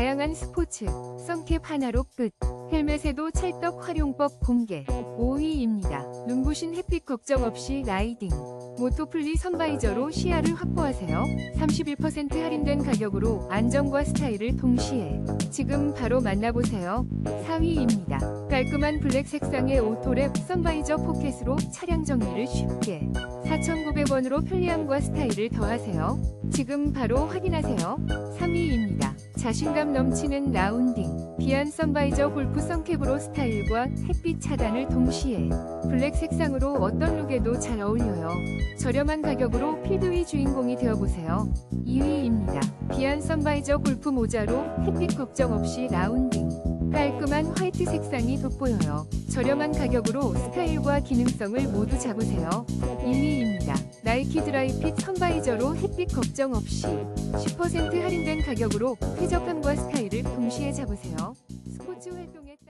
다양한 스포츠, 선캡 하나로 끝. 헬멧에도 찰떡 활용법 공개. 5위입니다. 눈부신 햇빛 걱정 없이 라이딩. 모토플리 선바이저로 시야를 확보하세요. 31% 할인된 가격으로 안정과 스타일을 동시에. 지금 바로 만나보세요. 4위입니다. 깔끔한 블랙 색상의 오토랩 선바이저 포켓으로 차량 정리를 쉽게. 4,900원으로 편리함과 스타일을 더하세요. 지금 바로 확인하세요. 3위입니다. 자신감 넘치는 라운딩. 비안 선바이저 골프 선캡으로 스타일과 햇빛 차단을 동시에. 블랙 색상으로 어떤 룩에도 잘 어울려요. 저렴한 가격으로 필드위 주인공이 되어보세요. 2위입니다. 비안 선바이저 골프 모자로 햇빛 걱정 없이 라운딩. 깔끔한 화이트 색상이 돋보여요. 저렴한 가격으로 스타일과 기능성을 모두 잡으세요. 1위입니다. 나이키 드라이핏 선바이저로 햇빛 걱정 없이 10% 할인된 가격으로 쾌적함과 스타일을 동시에 잡으세요. 스포츠 활동에 따